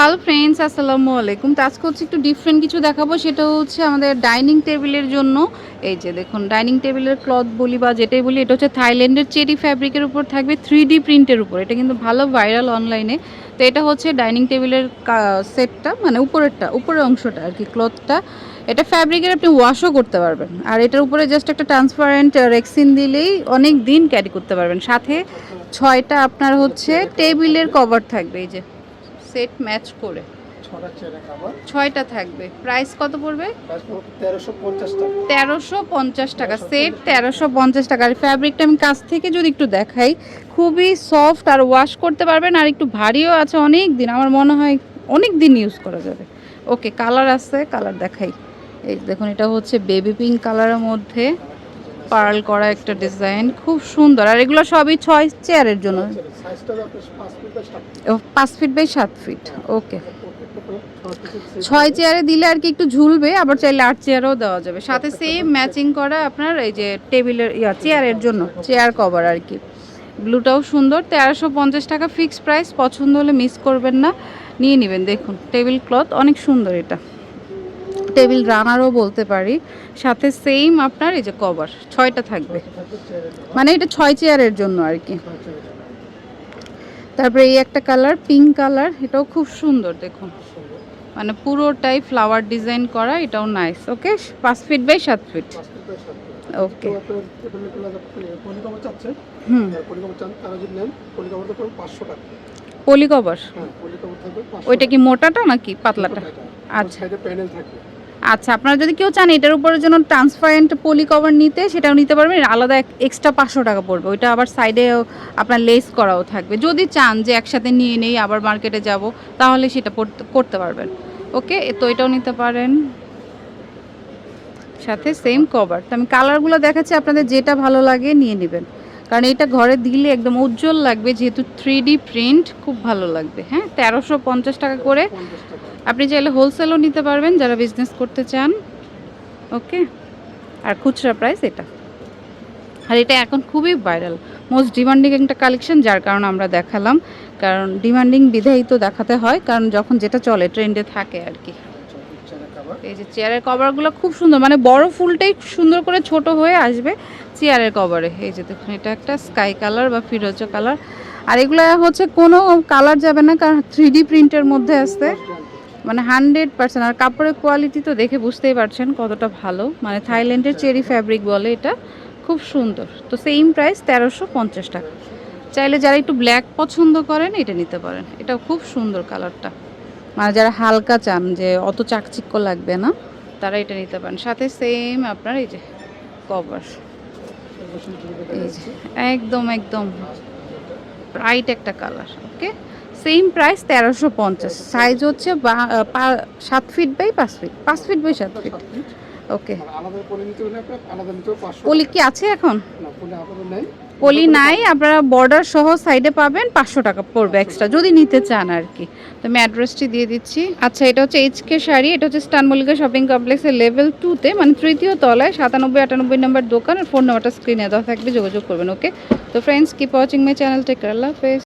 Hello friends আসসালামু আলাইকুম। তো আজকে হচ্ছে একটু ডিফারেন্ট কিছু দেখাবো। সেটা হচ্ছে আমাদের ডাইনিং টেবিলের জন্য। এই যে দেখুন ডাইনিং টেবিলের ক্লথ বলি বা যেটাই বলি, এটা হচ্ছে থাইল্যান্ডের চেরি ফ্যাব্রিকের উপর থাকবে থ্রি ডি প্রিন্টের উপর। এটা কিন্তু ভালো ভাইরাল অনলাইনে তো এটা হচ্ছে ডাইনিং টেবিলের সেটটা মানে উপরেরটা, উপরের অংশটা আর কি ক্লথটা এটা ফ্যাব্রিকের আপনি ওয়াশও করতে পারবেন। আর এটার উপরে জাস্ট একটা ট্রান্সপারেন্ট রেক্সিন দিলেই অনেক দিন ক্যারি করতে পারবেন। সাথে ছয়টা আপনার হচ্ছে টেবিলের কভার থাকবে, এই যে। সেট ম্যাচ করে। ছয়টা থাকবে। প্রাইস কত পড়বে? তেরোশো পঞ্চাশ টাকা। সেট তেরোশো পঞ্চাশ টাকা। আর ফ্যাব্রিকটা আমি কাছ থেকে যদি একটু দেখাই খুবই সফট আর ওয়াশ করতে পারবেন আর একটু ভারীও আছে অনেক দিন। আমার মনে হয় অনেক দিন ইউজ করা যাবে। ওকে কালার আছে কালার দেখাই। এই দেখুন এটা হচ্ছে বেবি পিঙ্ক কালারের মধ্যে পার্ল করা একটা ডিজাইন। খুব সুন্দর। আর এগুলো সবই ছয় চেয়ারের জন্য। পাঁচ ফুট বাই সাত ফিট ওকে ছয় চেয়ারে দিলে আর কি একটু ঝুলবে আবার চাইলে আট চেয়ারও দেওয়া যাবে। সাথে সেম ম্যাচিং করা আপনার এই যে টেবিলের ইয়া চেয়ারের জন্য চেয়ার কভার আর কি। ব্লুটাও সুন্দর তেরোশো পঞ্চাশ টাকা ফিক্সড প্রাইস পছন্দ হলে মিস করবেন না। নিয়ে নেবেন দেখুন টেবিল ক্লথ অনেক সুন্দর এটা। টেবিল রানারও বলতে পারি। সাথে সেম আপনার এই যে কভার ছয়টা থাকবে। মানে এটা ছয় চেয়ারের জন্য আর কি। তারপরে এই একটা কালার পিঙ্ক কালার এটাও খুব সুন্দর দেখুন। মানে পুরোটাই ফ্লাওয়ার ডিজাইন করা এটাও নাইস ওকে পাঁচ ফিট বাই সাত ফিট ওকে পলি কভার ওইটা কি মোটাটা নাকি পাতলাটা? আচ্ছা। প্যানেল থাকবে। আচ্ছা আপনারা যদি কেউ চান এটার উপরে যেন ট্রান্সপারেন্ট পলি কভার নিতে, সেটাও নিতে পারবেন। আলাদা এক্সট্রা পাঁচশো টাকা পড়বে। ওইটা আবার সাইডে আপনার লেস করাও থাকবে। যদি চান যে একসাথে নিয়ে নেই, আবার মার্কেটে যাব, তাহলে সেটা করতে পারবেন। ওকে? তো এটাও নিতে পারেন। সাথে সেম কভার তো আমি কালারগুলো দেখাচ্ছি, আপনাদের যেটা ভালো লাগে নিয়ে নেবেন। কারণ এটা ঘরে দিলে একদম উজ্জ্বল লাগবে, যেহেতু থ্রি প্রিন্ট খুব ভালো লাগবে। হ্যাঁ তেরোশো পঞ্চাশ টাকা করে। আপনি চাইলে হোলসেলও নিতে পারবেন যারা বিজনেস করতে চান। ওকে আর খুচরা প্রাইস এটা। আর এটা এখন খুবই ভাইরাল মোস্ট ডিমান্ডিং একটা কালেকশন যার কারণে আমরা দেখালাম। কারণ ডিমান্ডিং বিধায়ী তো দেখাতে হয়, কারণ যখন যেটা চলে ট্রেন্ডে থাকে আর কি। এই যে চেয়ারের কভারগুলো খুব সুন্দর মানে বড় ফুলটাই সুন্দর করে ছোট হয়ে আসবে চেয়ারের কভারে। এই যে দেখুন, এটা একটা স্কাই কালার বা ফিরোজ কালার আর এগুলো হচ্ছে কোনো কালার যাবে না, কারণ থ্রি প্রিন্টের মধ্যে আসতে। মানে হান্ড্রেড পার্সেন্ট আর কাপড়ের কোয়ালিটি তো দেখে বুঝতেই পারছেন কতটা ভালো। মানে থাইল্যান্ডের চেরি ফ্যাব্রিক বলে এটা। খুব সুন্দর। তো সেম প্রাইস তেরোশো পঞ্চাশ টাকা। চাইলে যারা একটু ব্ল্যাক পছন্দ করেন, এটা নিতে পারেন। এটাও খুব সুন্দর কালারটা মানে যারা হালকা চান যে অত চাকচিক্য লাগবে না তারা এটা নিতে পারেন। সাথে সেম আপনার এই যে কভার এই যে একদম একদম। ব্রাইট একটা কালার ওকে সেম প্রাইস তেরোশো পঞ্চাশ। সাইজ হচ্ছে সাত ফিট বাই পাঁচ ফিট পাঁচ ফিট বাই সাত ফিট ওকে পলি কি আছে এখন? পলি নেই, আপনারা বর্ডার সহ সাইডে পাবেন পাঁচশো টাকা পড়বে এক্সট্রা যদি নিতে চান আর কি তো আমি অ্যাড্রেসটি দিয়ে দিচ্ছি। আচ্ছা এটা হচ্ছে এইচকে শাড়ি, এটা হচ্ছে স্টান মল্লিকা শপিং কমপ্লেক্সের লেভেল টুতে মানে তৃতীয় তলায়, সাতানব্বই, আটানব্বই নম্বর দোকান, আর ফোন নাম্বারটা স্ক্রিনে দেওয়া থাকবে, যোগাযোগ করবেন ওকে তো friends keep watching my channel take আল্লাহ হাফেজ।